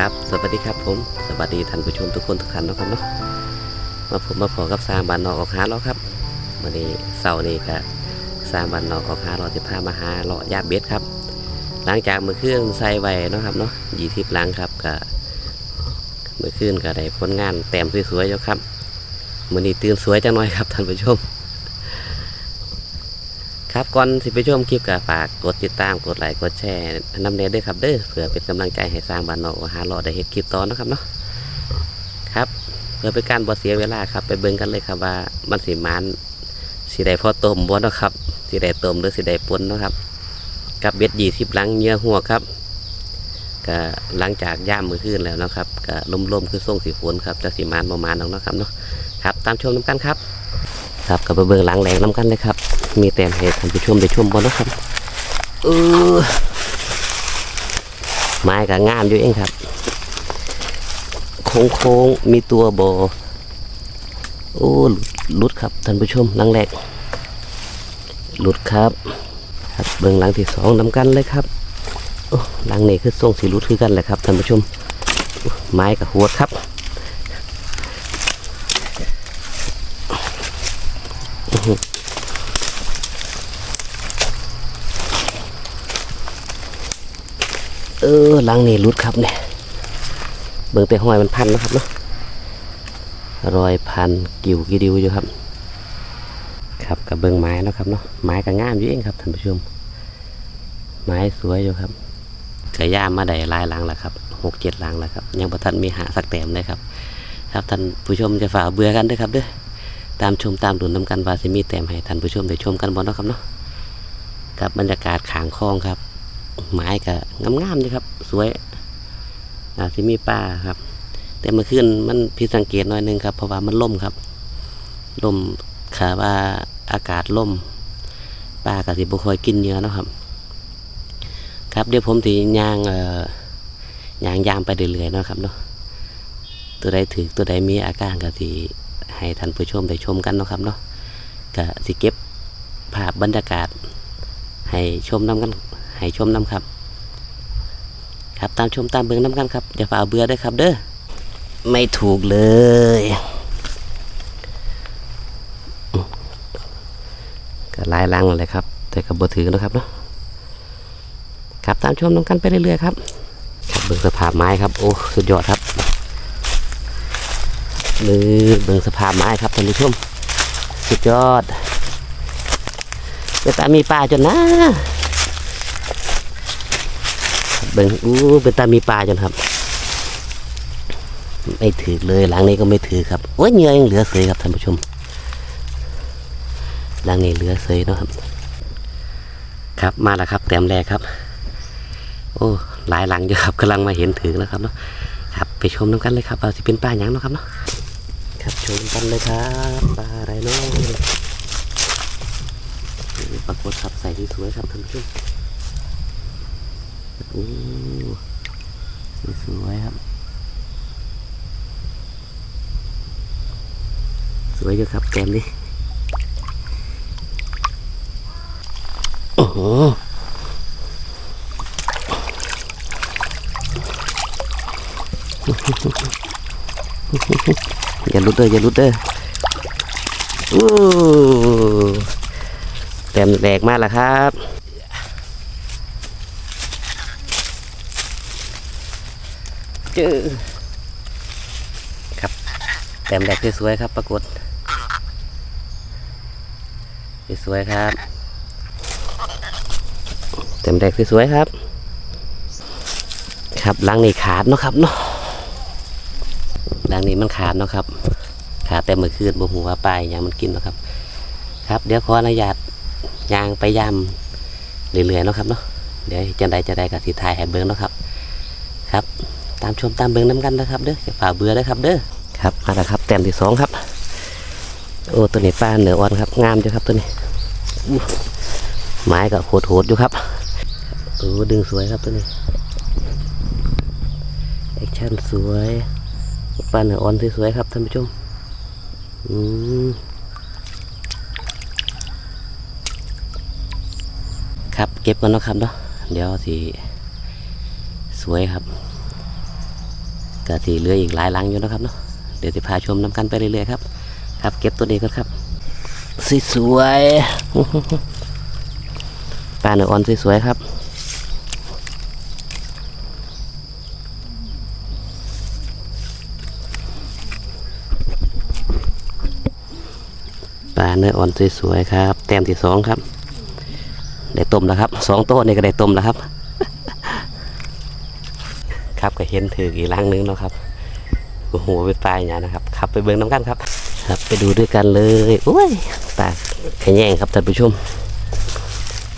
ครับ สวัสดีครับผม สวัสดีท่านผู้ชมทุกคนทุกท่านนะครับเนาะ มาผมมาพอกับสร้างบ้านนอกออกหาเลาครับวันนี้เสาร์นี้ก็สร้างบ้านนอกออกหาเลาจะพามาหาเลาะยาบเบ็ดครับ หลังจากเมื่อคืนใส่ไว้นะครับเนาะยี่สิบหลังครับก็เมื่อคืนก็ได้ผลงานแต้มสวยๆอยู่ครับมื่อนี้ตื่นสวยจังหน่อยครับท่านผู้ชม ครับก่อนสิไปชมคลิปก็ฝากกดติดตามกดไลค์กดแชร์น้ำเนด้วยครับเด้อเพื่อเป็นกำลังใจให้สร้างบ้านนอกหาเลาะได้เห็นคลิปต่อนะครับเนาะครับ เพื่อเป็นการบ่เสียเวลาครับ ไปเบิ่งกันเลยครับว่ามันสิมานสิได้พอต้มบ่เนาะครับสิได้ต้มหรือสิได้ปนเนาะครับ กับเบ็ดยี่สิบลังเหยื่อหัวครับก็หลังจากย่ามมือขึ้นแล้วนะครับก็ล่มๆคือส่งสีฝนครับจะสีมานประมาณนั้นนะครับเนาะครับ ตามชมน้ำกันครับ ครับกับไปเบิ่งหลังแหลงน้ำกันเลยครับ มีแต่ให้ท่านผู้ชมได้ชมบ่นะครับเออไม้ก็งามอยู่เองครับโค้งโค้งๆมีตัวบอโอ้หลุดครับท่านผู้ชมหลังแรกหลุดครับครับเบื้องหลังที่สองนำกันเลยครับโอ้หลังนี้คือทรงสีลุดคือกันแหละครับท่านผู้ชมไม้กับหัวครับอือหือ เออหลังนี้หลุดครับเนี่ยเบิ่งแต่ห้อยมันพันนะครับเนาะรอยพันกิ่วกี่ดิวอยู่ครับ ครับกับเบิ่งไม้เนาะครับเนาะไม้ก็งามอยู่เองครับท่านผู้ชม ไม้สวยอยู่ครับกระย่ามมาได้ลายหลังแล้วครับหกเจ็ดหลังแล้วครับ ยังประทันมีหาสักแต้มเลยครับ ครับท่านผู้ชมจะฝ่าเบื่อกันด้วยครับเด้อตามชมตามดุนน้ำกันวาสิมีแต้มให้ท่านผู้ชมได้ชมกันบ่เนะครับเนาะกับบรรยากาศขางคลองครับ ไม้ก็งามๆเลยครับ สวยอาจจะมีป่าครับ แต่เมื่อคืนมันผิสังเกตหน่อยหนึงครับ เพราะว่ามันล่มครับล่มขาว่าอากาศล่มป่ากับสิบุคอยกินเนื้อเนะครับ ครับเดี๋ยวผมถีย่างเอ่อย่างยามไปเรื่อยๆนะครับเนาะตัวใดถือตัวใดมีอาการก็สิให้ท่านผู้ชมได้ชมกันนะครับเนาะก็สิเก็บภาพบรรยากาศ ให้ชมน้ำกัน ให้ชมน้ำครับ ครับตามชมตามเบิ้งน้ำกันครับอย่าฝ่าเบื่อด้วยครับ เด้อไม่ถูกเลย ก็ลายลังเลยครับ แต่ก็บ่ถือนะครับเนาะครับตามชมน้ำกันไปเรื่อยๆครับครับเบิ้งสภาพไม้ครับโอ้สุดยอดครับมือเบิ้งสภาพไม้ครับท่านผู้ชมสุดยอดแต่ตามีปลาจนนะ เบิ่งอู้เป็นตามีปลาจนครับ ไม่ถือเลยหลังนี้ก็ไม่ถือครับโอ้ยเหงื่อยังเหลือเสยครับท่านผู้ชมหลังนี้เหลือเสยเนาะครับ ครับมาแล้วครับแต้มแรกครับ โอ้หลายหลังอยู่ครับกำลังมาเห็นถือแล้วครับเนาะครับ ไปชมน้ำกันเลยครับว่าสิเป็นปลาหยังเนาะครับเนาะครับชมกันเลยครับปลาอะไรเนาะปรากฏครับใส่ที่สวยครับท่านผู้ชม โอ้สวยๆครับ สวยอยู่ครับแกมนี่โอ้โหอย่าหลุดเด้ออย่าหลุดเด้อโอ้แต้มแรกมากแล้วครับ เจอ ครับ แต้มแรกสวยๆครับปรากฏสวยๆครับแต้มแรกสวยๆครับ ครับหลังนี้ขาดเนาะครับเนาะหลังนี้มันขาดเนาะครับ ขาดแต่เมื่อคืนบ่หัวาปยอย่างมันกินเนาะครับ ครับเดี๋ยวขออนุญาตยางไปยามเรื่อยๆเนาะครับเนาะเดี๋ยวจะได้จะได้กับสีทายให้เบิ้งเนาะครับามชมตามเบิ่งน้ำกันนะครับเด้อจะฝ่าเบื่อเด้อครับเด้อครับมาแล้วครับแต้มที่สองครับ โอ้ตัวนี้ปลาเหนืออ่อนครับงามอยู่ครับตัวนี้ไม้ก็โหดโหดๆอยู่ครับโอ้ดึงสวยครับตัวนี้แอคชั่นสวยปลาเหนืออ่อนสวยๆครับท่านผู้ชมอืมครับเก็บกันนะครับเนาะเดี๋ยวสิสวยครับ ก็ที่เหลืออีกหลายลังอยู่นะครับเนาะเดี๋ยวจะพาชมน้ำกันไปเรื่อยๆครับครับ เก็บตัวนี้ก่อนครับสวยๆปลาเนื้ออ่อนสวยๆครับปลาเนื้ออ่อนสวยๆครับ แต้มที่สองครับ ได้ต้มแล้วครับสองโต๊ะนี่ก็ได้ต้มแล้วครับ ครับก็เห็นถืออีกลังนึงเนาะครับโอ้โหเป็นปลาอย่างนะครับขับไปเบิ้งน้ำกันครับ ครับไปดูด้วยกันเลยโอ้ยปลาขยงครับท่านผู้ชม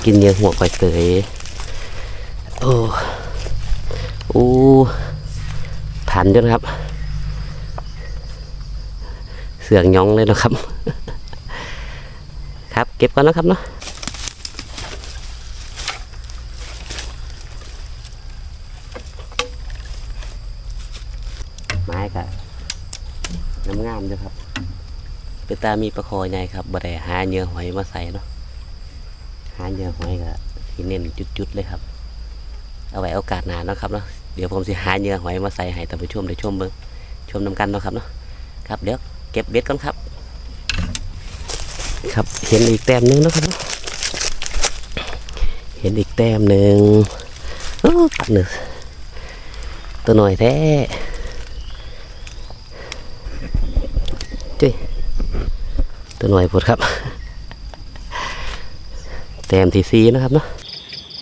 กินเนื้อหัวก่อยเตยโอ้โอ้ทันจนครับ เสืองยองเลยนะครับ ครับเก็บก่อนนะครับเนาะ ไม้กะน้ำ งามด้วยครับเป็นตามีประคอใหญ่ครับบ่ได้หาเหยื่อหอยมาใส่เนาะหาเหยื่อหอยกะที่เน้นจุดๆเลยครับ เอาไว้โอกาสหนาเนาะครับเนาะเดี๋ยวผมสิหาเหยื่อหอยมาใส่ให้ท่านผู้ชมได้ชมเบิ่งชมนำกันเนาะครับเนาะครับเดี๋ยวเก็บเบ็ดก่อนครับ ครับเห็นอีกแต้มหนึงนะครับเนาะเห็นอีกแต้มหนึ่งโอ้ตัดหนึ่งตัวหน่อยแท้ จุ้ยตัวหน่วยพุดครับ แต้มที่ซีนะครับเนาะ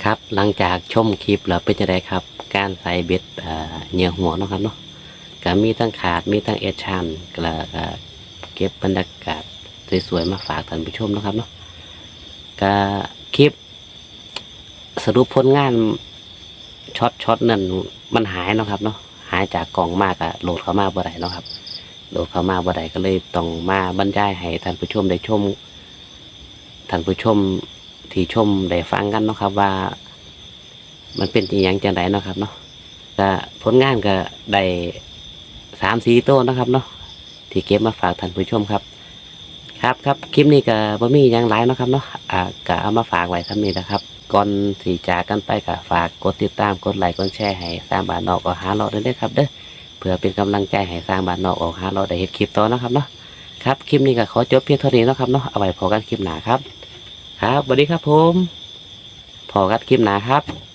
ครับหลังจากชมคลิปแล้วเป็นจะได้ครับ การใส่เบ็ดเอ่อเหยื่อหัวนะครับเนาะก็มีทั้งขาดมีทั้งเอชันก็เก็บบรรยากาศสวยๆมาฝากท่านผู้ชมนะครับเนาะก็คลิป สรุปผลงานช็อตช็อตนั่นมันหายนะครับเนาะหายจากกล่องมากอะโหลดเข้ามาบ่ได้นะครับ โหลดเข้ามาบ่ได้ก็เลยต้องมาบรรยายให้ท่านผู้ชมได้ชมท่านผู้ชมที่ชมได้ฟังกันเนาะครับว่า มันเป็นจริงอย่างจังไดเนาะครับเนาะก็ผลงานก็ได้สามสี่ตัวนาะครับเนาะที่เก็บมาฝากท่านผู้ชมครับ ครับครับคลิปนี้ก็บ่มีหยังหลายเนาะครับเนาะอ่าก็เอามาฝากไว้ทำนี้นะครับก่อนสีจากกันไปก็ฝากกดติดตามกดไลค์กดแชร์ให้สางบ้านนอกก็หาเราได้เด้อครับเด้อ เพื่อเป็นกำลังใจให้สร้างบ้านนอกออกหาเราได้เห็นคลิปต่อนะครับเนาะครับคลิปนี้ก็ขอจบเพียงเท่านี้นะครับเนาะเอาไว้พอกันคลิปหนาครับ ครับสวัสดีครับผมพอกันคลิปหนาครับ